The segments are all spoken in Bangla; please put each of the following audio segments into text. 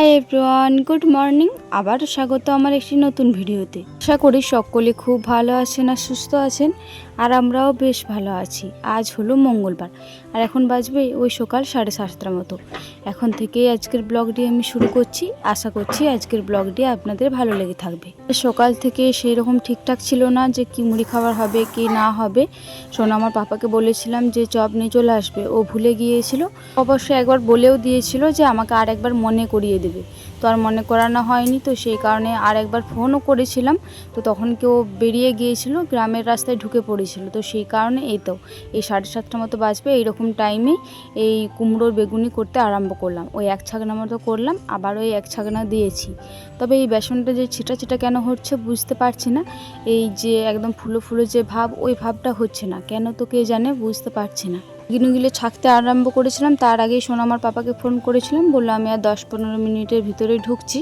হাই এভরিওয়ান গুড মর্নিং আবার স্বাগত আমার একটি নতুন ভিডিওতে। আশা করি সকলে খুব ভালো আছেন আর সুস্থ আছেন। আর আমরাও বেশ ভালো আছি। আজ হলো মঙ্গলবার। আর এখন বাজবে ওই সকাল সাড়ে সাতটার মতো। এখন থেকেই আজকের ব্লগটি আমি শুরু করছি। আশা করছি আজকের ব্লগটি আপনাদের ভালো লেগে থাকবে। সকাল থেকে সেই রকম ঠিকঠাক ছিল না যে কি মুড়ি খাবার হবে, কি না হবে। শোনো, আমার পাপাকে বলেছিলাম যে চপ নিয়ে চলে আসবে। ও ভুলে গিয়েছিল। অবশ্যই একবার বলেও দিয়েছিল যে আমাকে আর একবার মনে করিয়ে দেবে। তো আর মনে করানো হয়নি। তো সেই কারণে আর একবার ফোনও করেছিলাম। তো তখন কেউ বেরিয়ে গিয়েছিল, গ্রামের রাস্তায় ঢুকে পড়েছিল। তো সেই কারণে এই তো, এই সাড়ে সাতটা মতো বাজবে, এইরকম টাইমে এই কুমড়োর বেগুনি করতে আরম্ভ করলাম। ওই এক ছাগনা মতো করলাম, আবার ওই এক ছাগনা দিয়েছি। তবে এই বেসনটা যে ছিটা ছিটা কেন হচ্ছে বুঝতে পারছি না। এই যে একদম ফুলো ফুলো যে ভাব, ওই ভাবটা হচ্ছে না। কেন তো কে জানে বুঝতে পারছি না। গিনুগুলো ছাকতে আরম্ভ করেছিলাম। তার আগেই শোনো আমার পাপাকে ফোন করেছিলাম। বলল, আমি আর দশ পনেরো মিনিটের ভিতরে ঢুকছি।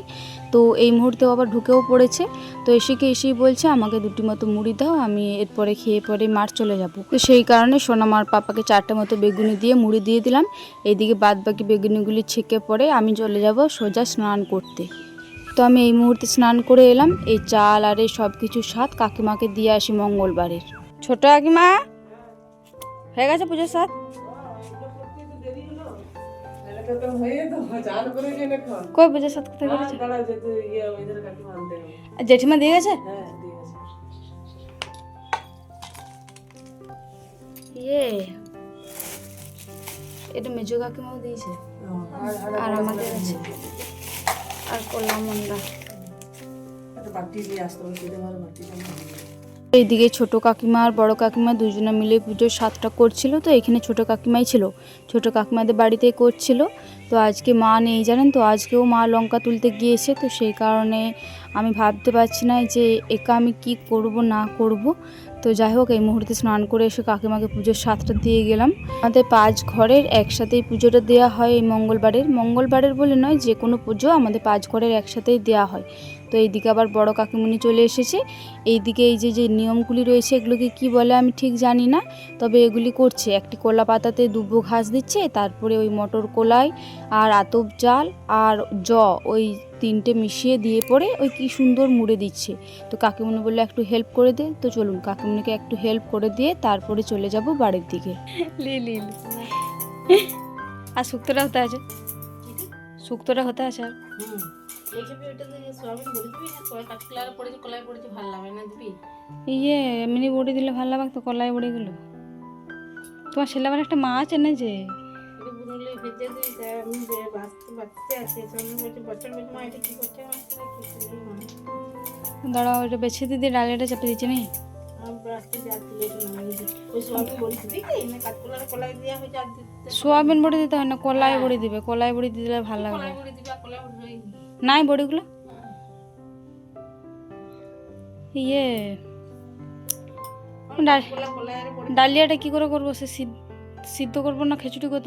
তো এই মুহূর্তেও আবার ঢুকেও পড়েছে। তো এসেকে এসেই বলছে, আমাকে দুটি মতো মুড়ি দাও, আমি এরপরে খেয়ে পরে মাঠ চলে যাব। তো সেই কারণে সোনামার পাপাকে চারটে মতো বেগুনি দিয়ে মুড়ি দিয়ে দিলাম। এইদিকে বাদ বাকি বেগুনিগুলি ছেঁকে পরে আমি চলে যাব সোজা স্নান করতে। তো আমি এই মুহূর্তে স্নান করে এলাম। এই চাল, আর এই সব কিছু স্বাদ কাকিমাকে দিয়ে আসি মঙ্গলবারের। ছোট কাকিমা হয়ে গেছে পুজোর সাথ কই পুজোর সাথ কোথায় করেছে? জেঠিমা দিয়ে গেছে? ইয়ে এটা মেজো কাকিমাও দিয়েছে। আর আমাদের আছে। আর করলাম আমরা এইদিকে ছোট কাকিমা আর বড় কাকিমা দুজনে মিলে পুজোর সাতটা করছিল, তো এখানে ছোট কাকিমাই ছিল। ছোট কাকিমাদের বাড়িতেই করছিল। তো আজকে মা নেই, জানেন তো? আজকেও মা লঙ্কা তুলতে গিয়েছে, তো সেই কারণে আমি ভাবতে পারছি না যে একা আমি কি করব, না করব। তো যাই হোক, এই মুহূর্তে স্নান করে এসে কাকিমাকে পুজোর সাতটা দিয়ে গেলাম। আমাদের পাঁচ ঘরের একসাথেই পুজোটা দেওয়া হয় এই মঙ্গলবারের। মঙ্গলবারের বলে নয়, যে কোনো পুজো আমাদের পাঁচ ঘরের একসাথেই দেওয়া হয়। তো এইদিকে আবার বড় কাকিমুনি চলে এসেছে। এইদিকে এই যে যে নিয়মগুলি রয়েছে, এগুলোকে কি বলে আমি ঠিক জানি না, তবে এগুলি করছে। একটি কলা পাতাতে দুব্বো ঘাস দিচ্ছে, তারপরে ওই মটর কলাই আর আতপ চাল আর জ, ওই তিনটে মিশিয়ে দিয়ে পরে ওই কি সুন্দর মুড়ে দিচ্ছে। তো কাকিমুনি বলল একটু হেল্প করে দে। তো চলুন কাকিমুনিকে একটু হেল্প করে দিয়ে তারপরে চলে যাব বাড়ির দিকে। আর শুক্তোটা হতে আছে? শুক্তোটা হতে আছে আর? ইয়ে এমনি বড়ি দিলে ভালো লাগে তো কলাই বড়িগুলো। তোমার ছেলে আবার একটা মাছ এনেছে দাঁড়াও এটা বেছে দিদি ডালিয়াটা চাপে দিচ্ছে নি। সোয়াবিন বড়ি দিতে হয় না কলাই বড়ি দিবে কলাই বড়ি দিলে ভালো লাগবে নাই বড়িগুলো? ইয়ে। ডাল- ডালিয়াটা কি করে করব সে সিদ্ধ- সিদ্ধ করব না খিচুড়ি করে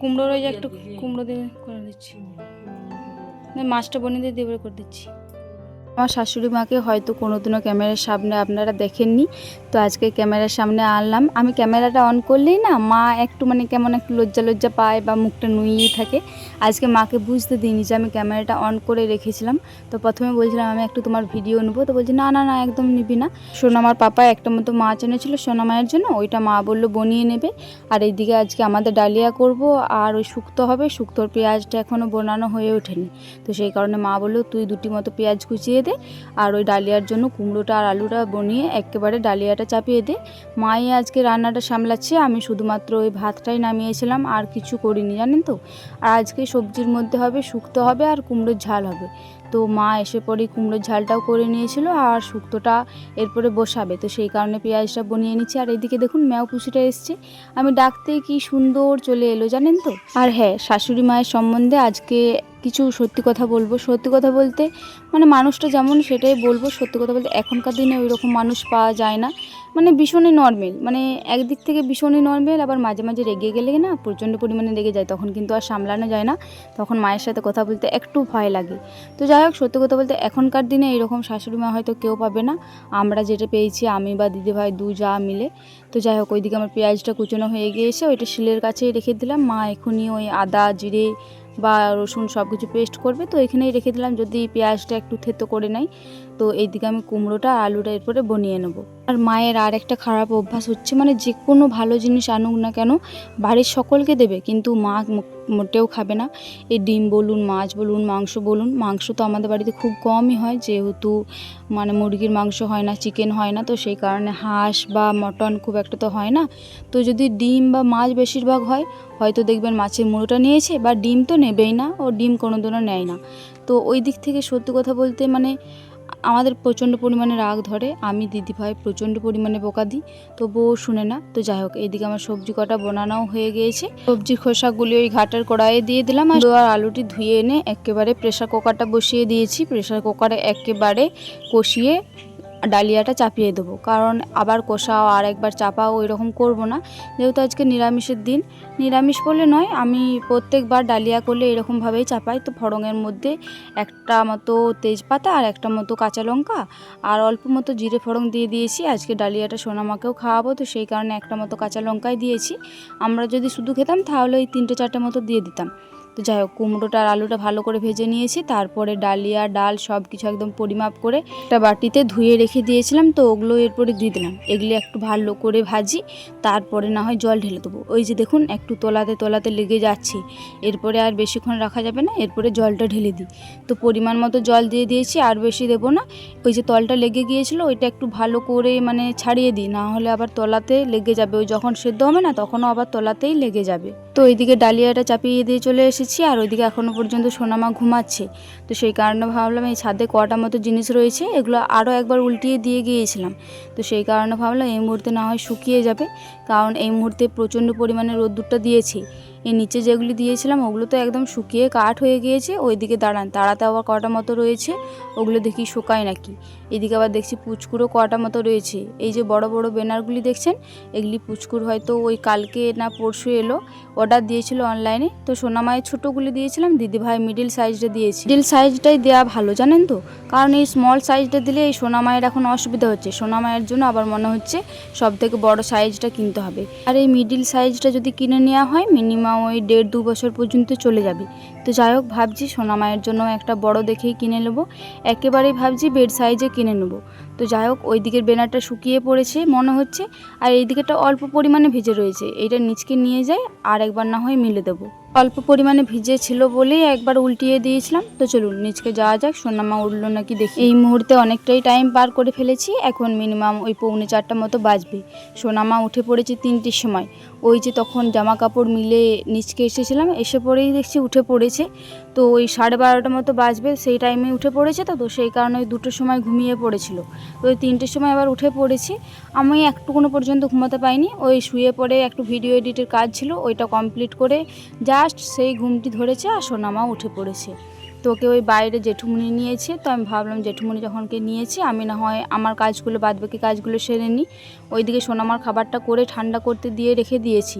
দেবো ওই একটু কুমড়ো দিয়ে করে দিচ্ছি। মাছটা বনিয়ে দিয়ে দিয়ে করে দিচ্ছি। আমার শাশুড়ি মাকে হয়তো কোনোদিনও ক্যামেরার সামনে আপনারা দেখেননি। তো আজকে ক্যামেরার সামনে আনলাম। আমি ক্যামেরাটা অন করলেই না মা একটু মানে কেমন একটু লজ্জা লজ্জা পায় বা মুখটা নুইয়ে থাকে। আজকে মাকে বুঝতে দিইনি যে আমি ক্যামেরাটা অন করে রেখেছিলাম। তো প্রথমে বলছিলাম, আমি একটু তোমার ভিডিও নেব। তো বলছি, না না না, একদম নিবি না। সোনামার পাপা একটা মতো মাছ এনেছিল সোনামায়ের জন্য, ওইটা মা বলল বনিয়ে নেবে। আর এইদিকে আজকে আমাদের ডালিয়া করব, আর ওই শুক্তো হবে। শুক্তোর পেঁয়াজটা এখনও বোনানো হয়ে ওঠেনি। তো সেই কারণে মা বলল, তুই দুটি মতো পেঁয়াজ কুচিয়ে দে। আর ওই ডালিয়ার জন্য কুমড়োটা আর আলুটা বনিয়ে একেবারে ডালিয়াটা চাপিয়ে দে। মাই আজকে রান্নাটা সামলাচ্ছে, আমি শুধুমাত্র ওই ভাতটাই নামিয়েছিলাম, আর কিছু করিনি, জানেন তো? আর আজকে সবজির মধ্যে হবে, শুক্তো হবে, আর কুমড়োর ঝাল হবে। তো মা এসে পরে কুমড়োর ঝালটাও করে নিয়েছিল আর শুক্তোটা এরপরে বসাবে। তো সেই কারণে পেঁয়াজটা বনিয়ে নিচ্ছি। আর এদিকে দেখুন ম্যাও পুষিটা এসছে। আমি ডাকতে কি সুন্দর চলে এলো জানেন তো? আর হ্যাঁ শাশুড়ি মায়ের সম্বন্ধে আজকে কিছু সত্যি কথা বলব। সত্যি কথা বলতে মানে মানুষটা যেমন সেটাই বলব। সত্যি কথা বলতে এখনকার দিনে ওই রকম মানুষ পাওয়া যায় না। মানে ভীষণই নর্মেল মানে একদিক থেকে ভীষণই নর্মেল আবার মাঝে মাঝে রেগে গেলে না প্রচণ্ড পরিমাণে রেগে যায়, তখন কিন্তু আর সামলানো যায় না। তখন মায়ের সাথে কথা বলতে একটু ভয় লাগে। তো যাই হোক, সত্যি কথা বলতে এখনকার দিনে এরকম শাশুড়ি মা হয়তো কেউ পাবে না। আমরা যেটা পেয়েছি, আমি বা দিদিভাই দু যা মিলে। তো যাই হোক, ওইদিকে আমার পেঁয়াজটা কুচনো হয়ে গিয়েছে, ওইটা শিলের কাছেই রেখে দিলাম। মা এখনই ওই আদা, জিরে বা রসুন সব কিছু পেস্ট করবে, তো এখানেই রেখে দিলাম। যদি পেঁয়াজটা একটু থেতো করে নেয় তো এইদিকে আমি কুমড়োটা, আলুটা এরপরে বনিয়ে নেব। আর মায়ের আর একটা খারাপ অভ্যাস হচ্ছে মানে যে কোনো ভালো জিনিস আনুক না কেন, বাড়ির সকলকে দেবে, কিন্তু মা মো- মোটেও খাবে না। এই ডিম বলুন, মাছ বলুন, মাংস বলুন, মাংস তো আমাদের বাড়িতে খুব কমই হয়। যেহেতু মানে মুরগির মাংস হয় না চিকেন হয় না, তো সেই কারণে হাঁস বা মটন খুব একটা তো হয় না। তো যদি ডিম বা মাছ বেশিরভাগ হয়, হয়তো দেখবেন মাছের মুড়োটা নিয়েছে বা ডিম তো নেবেই না, ও ডিম কোনো দিনও নেয় না। তো ওই দিক থেকে সত্যি কথা বলতে মানে আমাদের প্রচণ্ড পরিমাণে রাগ ধরে। আমি দিদিভাই প্রচণ্ড পরিমাণে বোকা দিই, তবুও শুনে না। তো যাই হোক, এদিকে আমার সবজি কটা বনানাও হয়ে গিয়েছে। সবজির খোসাগুলি ওই ঘাটার কড়াইয়ে দিয়ে দিলাম আর আলুটি ধুয়ে এনে একেবারে প্রেশার কুকারটা বসিয়ে দিয়েছি। প্রেশার কুকারে একেবারে কষিয়ে ডালিয়াটা চাপিয়ে দেবো। কারণ আবার কষাও আর একবার চাপাও ওই রকম করব না। যেহেতু আজকে নিরামিষের দিন, নিরামিষ বলে নয়, আমি প্রত্যেকবার ডালিয়া করলে এরকমভাবেই চাপাই। তো ফড়ঙের মধ্যে একটা মতো তেজপাতা আর একটা মতো কাঁচা লঙ্কা আর অল্প মতো জিরে ফোড়ন দিয়ে দিয়েছি। আজকে ডালিয়াটা সোনামাকেও খাওয়াবো, তো সেই কারণে একটা মতো কাঁচা লঙ্কাই দিয়েছি। আমরা যদি শুধু খেতাম তাহলে ওই তিনটে চারটে মতো দিয়ে দিতাম। তো যাই হোক, কুমড়োটা আর আলুটা ভালো করে ভেজে নিয়েছি। তারপরে ডালিয়া, ডাল সব কিছু একদম পরিমাপ করে একটা বাটিতে ধুয়ে রেখে দিয়েছিলাম। তো ওগুলো এরপরে দিয়ে দিলাম। এগুলি একটু ভালো করে ভাজি, তারপরে না হয় জল ঢেলে দেবো। ওই যে দেখুন, একটু তোলাতে তোলাতে লেগে যাচ্ছে। এরপরে আর বেশিক্ষণ রাখা যাবে না, এরপরে জলটা ঢেলে দিই। তো পরিমাণ মতো জল দিয়ে দিয়েছি, আর বেশি দেবো না। ওই যে তলটা লেগে গিয়েছিল, ওইটা একটু ভালো করে মানে ছাড়িয়ে দিই, না হলে আবার তলাতে লেগে যাবে। ওই যখন সেদ্ধ হবে না, তখনও আবার তলাতেই লেগে যাবে। তো ওইদিকে ডালিয়াটা চাপিয়ে দিয়ে চলে এসেছি আর ওইদিকে এখনও পর্যন্ত সোনামা ঘুমাচ্ছে। তো সেই কারণে ভাবলাম এই ছাদে কটা মতো জিনিস রয়েছে, এগুলো আরও একবার উল্টিয়ে দিয়ে গিয়েছিলাম। তো সেই কারণে ভাবলাম এই মুহূর্তে না হয় শুকিয়ে যাবে, কারণ এই মুহূর্তে প্রচণ্ড পরিমাণে রোদ্দুরটা দিয়েছি। এই নিচে যেগুলি দিয়েছিলাম ওগুলো তো একদম শুকিয়ে কাঠ হয়ে গিয়েছে, ওইদিকে দাঁড়ান, তাড়াতে আবার কটা মতো রয়েছে, ওগুলো দেখি শুকায় নাকি। এদিকে আবার দেখছি পুচকুরও কটা মতো রয়েছে, এই যে বড় বড় ব্যানারগুলি দেখছেন, এগুলি পুচকুর হয়তো ওই কালকে না পরশু এলো অর্ডার দিয়েছিল অনলাইনে তো সোনামায়ের ছোটোগুলি দিয়েছিলাম, দিদিভাই মিডিল সাইজটা দিয়েছি। মিডিল সাইজটাই দেওয়া ভালো, জানেন তো? কারণ এই স্মল সাইজটা দিলে এই সোনামায়ের এখন অসুবিধা হচ্ছে, সোনামায়ের জন্য আবার মনে হচ্ছে সব থেকে বড় সাইজটা কিনতে হবে। আর এই মিডিল সাইজটা যদি কিনে নেওয়া হয় মিনিমাম ওই দেড় দু বছর পর্যন্ত চলে যাবে। তো যাই হোক, ভাবছি সোনামায়ের জন্য একটা বড় দেখেই কিনে নেব। একেবারেই ভাবছি বেড সাইজে কিনে নেব। তো যাই হোক, ওই দিকের বেনারটা শুকিয়ে পড়েছে মনে হচ্ছে, আর এই দিকেটা অল্প পরিমাণে ভিজে রয়েছে। এইটা নিচকে নিয়ে যাই, আর একবার না হয় মিলে দেবো। অল্প পরিমাণে ভিজে ছিল বলেই একবার উল্টিয়ে দিয়েছিলাম, তো চলুন নিচকে যাওয়া যাক সোনামা উঠল নাকি দেখি। এই মুহূর্তে অনেকটাই টাইম পার করে ফেলেছি, এখন মিনিমাম ওই পৌনে চারটা মতো বাজবে। সোনামা উঠে পড়েছে তিনটির সময়। ওই যে তখন জামা কাপড় মিলে নিচকে এসেছিলাম, এসে পরেই দেখছি উঠে পড়েছে। তো ওই সাড়ে বারোটা মতো বাজবে, সেই টাইমে উঠে পড়েছে তো তো সেই কারণে ওই দুটোর সময় ঘুমিয়ে পড়েছিল। তো ওই তিনটের সময় আবার উঠে পড়েছি। আমি একটুকুনো পর্যন্ত ঘুমাতে পাইনি, ওই শুয়ে পড়ে একটু ভিডিও এডিটের কাজ ছিল, ওইটা কমপ্লিট করে জাস্ট সেই ঘুমটি ধরেছে আর সোনামা উঠে পড়েছে। তো ওকে ওই বাইরে জেঠুমনি নিয়েছে, তো আমি ভাবলাম জেঠুমনি যখনকে নিয়েছি, আমি না হয় আমার কাজগুলো, বাদবাকি কাজগুলো সেরে নিই। ওইদিকে সোনামার খাবারটা করে ঠান্ডা করতে দিয়ে রেখে দিয়েছি।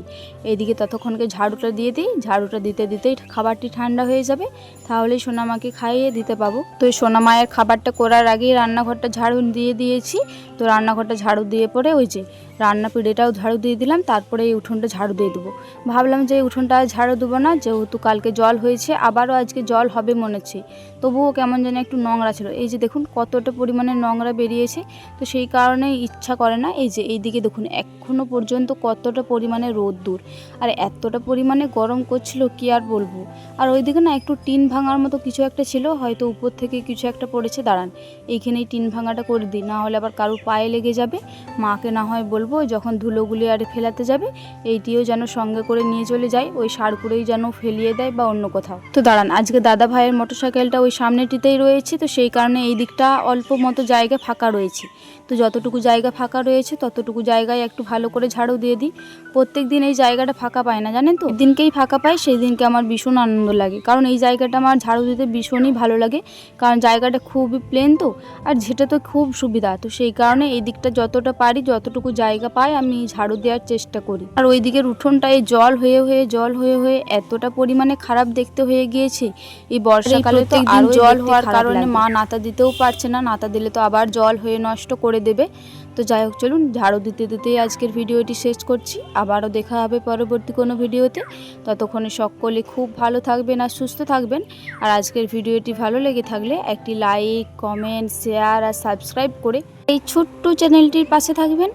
এইদিকে ততক্ষণকে ঝাড়ুটা দিয়ে দিই, ঝাড়ুটা দিতে দিতেই খাবারটি ঠান্ডা হয়ে যাবে, তাহলেই সোনামাকে খাইয়ে দিতে পাবো। তো সোনামায়ের খাবারটা করার আগেই রান্নাঘরটা ঝাড়ু দিয়ে দিয়েছি। তো রান্নাঘরটা ঝাড়ু দিয়ে পরে ওই যে রান্না পিঁড়েটাও ঝাড়ু দিয়ে দিলাম, তারপরে এই উঠোনটা ঝাড়ু দিয়ে দেবো। ভাবলাম যে এই উঠোনটা ঝাড়ু দেবো না, যেহেতু কালকে জল হয়েছে, আবারও আজকে জল হবে মনে হচ্ছে। তবুও কেমন যেন একটু নোংরা ছিল। এই যে দেখুন, কতটা পরিমাণে নোংরা বেরিয়েছে। তো সেই কারণে ইচ্ছা করে না, এই যে এই দিকে দেখুন এখনও পর্যন্ত কতটা পরিমাণে রোদ্দুর আর এতটা পরিমাণে গরম করছিল, কি আর বলব? আর ওইদিকে না একটু টিন ভাঙার মতো কিছু একটা ছিল, হয়তো উপর থেকে কিছু একটা পড়েছে, দাঁড়ান। এইখানেই টিন ভাঙাটা করে দিই, না হলে আবার কারোর পায়ে লেগে যাবে। মাকে না হয় বলব, যখন ধুলোগুলি আর ফেলাতে যাবে, এইটিও যেন সঙ্গে করে নিয়ে চলে যায়, ওই সারকুড়েই যেন ফেলিয়ে দেয় বা অন্য কোথাও। তো দাঁড়ান, আজকে দাদা ভাইয়ের মোটরসাইকেলটা ওই সামনেটিতেই রয়েছে, তো সেই কারণে এই দিকটা অল্প মতো জায়গা ফাঁকা রয়েছে। তো যতটুকু জায়গা ফাঁকা রয়েছে, ততটুকু জায়গায় একটু ভালো করে ঝাড়ু দিয়ে দিই। প্রত্যেক দিন এই জায়গাটা ফাঁকা পায় না, জানেন তো? দিনকেই ফাঁকা পাই সেই দিনকে আমার ভীষণ আনন্দ লাগে। কারণ এই জায়গাটা আমার ঝাড়ু দিতে ভীষণই ভালো লাগে, কারণ জায়গাটা খুবই প্লেন তো, আর যেটা তো খুব সুবিধা। তো সেই কারণে এই দিকটা যতটা পারি, যতটুকু জায়গা পাই, আমি ঝাড়ু দেওয়ার চেষ্টা করি। আর ওই দিকের উঠোনটায় জল হয়ে হয়ে, জল হয়ে হয়ে এতটা পরিমাণে খারাপ দেখতে হয়ে গিয়েছে, এই বর্ষাকালে তো আরও জল হওয়ার কারণে মা নাতা দিতেও পারছে না নাতা দিলে তো আবার জল হয়ে নষ্ট করে দেবে। তো যাই হোক চলুন ঝাড়ু দিতে দিতেই আজকের ভিডিওটি শেষ করছি। আবারও দেখা হবে পরবর্তী কোনো ভিডিওতে। ততক্ষণে সকলে খুব ভালো থাকবেন আর সুস্থ থাকবেন। আর আজকের ভিডিওটি ভালো লেগে থাকলে একটি লাইক কমেন্ট শেয়ার আর সাবস্ক্রাইব করে এই ছোট্ট চ্যানেলটির পাশে থাকবেন।